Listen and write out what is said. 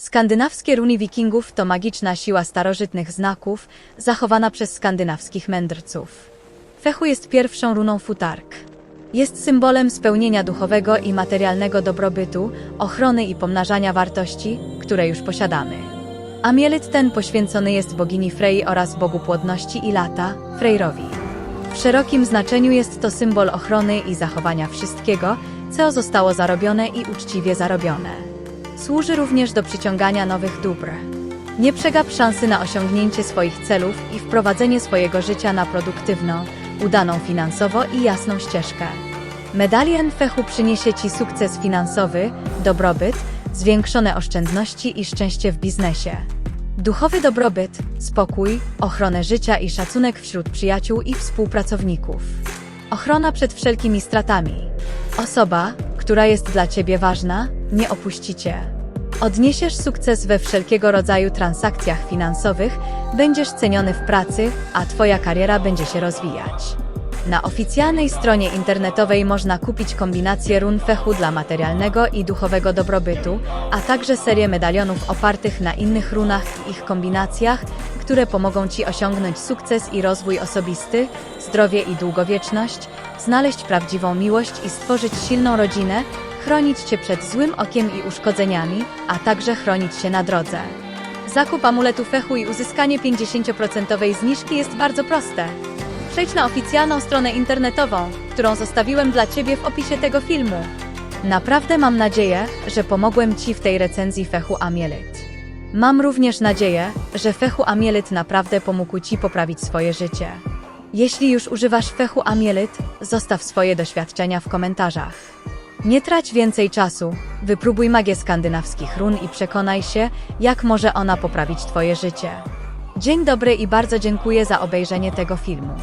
Skandynawskie runy wikingów to magiczna siła starożytnych znaków, zachowana przez skandynawskich mędrców. Fechu jest pierwszą runą futark. Jest symbolem spełnienia duchowego i materialnego dobrobytu, ochrony i pomnażania wartości, które już posiadamy. Amielit ten poświęcony jest bogini Frey oraz bogu płodności i lata, Freyrowi. W szerokim znaczeniu jest to symbol ochrony i zachowania wszystkiego, co zostało zarobione i uczciwie zarobione. Służy również do przyciągania nowych dóbr. Nie przegap szansy na osiągnięcie swoich celów i wprowadzenie swojego życia na produktywną, udaną finansowo i jasną ścieżkę. Medalion Fechu przyniesie Ci sukces finansowy, dobrobyt, zwiększone oszczędności i szczęście w biznesie. Duchowy dobrobyt, spokój, ochronę życia i szacunek wśród przyjaciół i współpracowników. Ochrona przed wszelkimi stratami. Osoba, która jest dla Ciebie ważna, nie opuści Cię. Odniesiesz sukces we wszelkiego rodzaju transakcjach finansowych, będziesz ceniony w pracy, a Twoja kariera będzie się rozwijać. Na oficjalnej stronie internetowej można kupić kombinację run fechu dla materialnego i duchowego dobrobytu, a także serię medalionów opartych na innych runach i ich kombinacjach, które pomogą Ci osiągnąć sukces i rozwój osobisty, zdrowie i długowieczność, znaleźć prawdziwą miłość i stworzyć silną rodzinę, chronić Cię przed złym okiem i uszkodzeniami, a także chronić się na drodze. Zakup amuletu fechu i uzyskanie 50% zniżki jest bardzo proste. Przejdź na oficjalną stronę internetową, którą zostawiłem dla Ciebie w opisie tego filmu. Naprawdę mam nadzieję, że pomogłem Ci w tej recenzji fechu Amielit. Mam również nadzieję, że fechu Amielit naprawdę pomógł Ci poprawić swoje życie. Jeśli już używasz fechu Amielit, zostaw swoje doświadczenia w komentarzach. Nie trać więcej czasu, wypróbuj magię skandynawskich run i przekonaj się, jak może ona poprawić Twoje życie. Dzień dobry i bardzo dziękuję za obejrzenie tego filmu.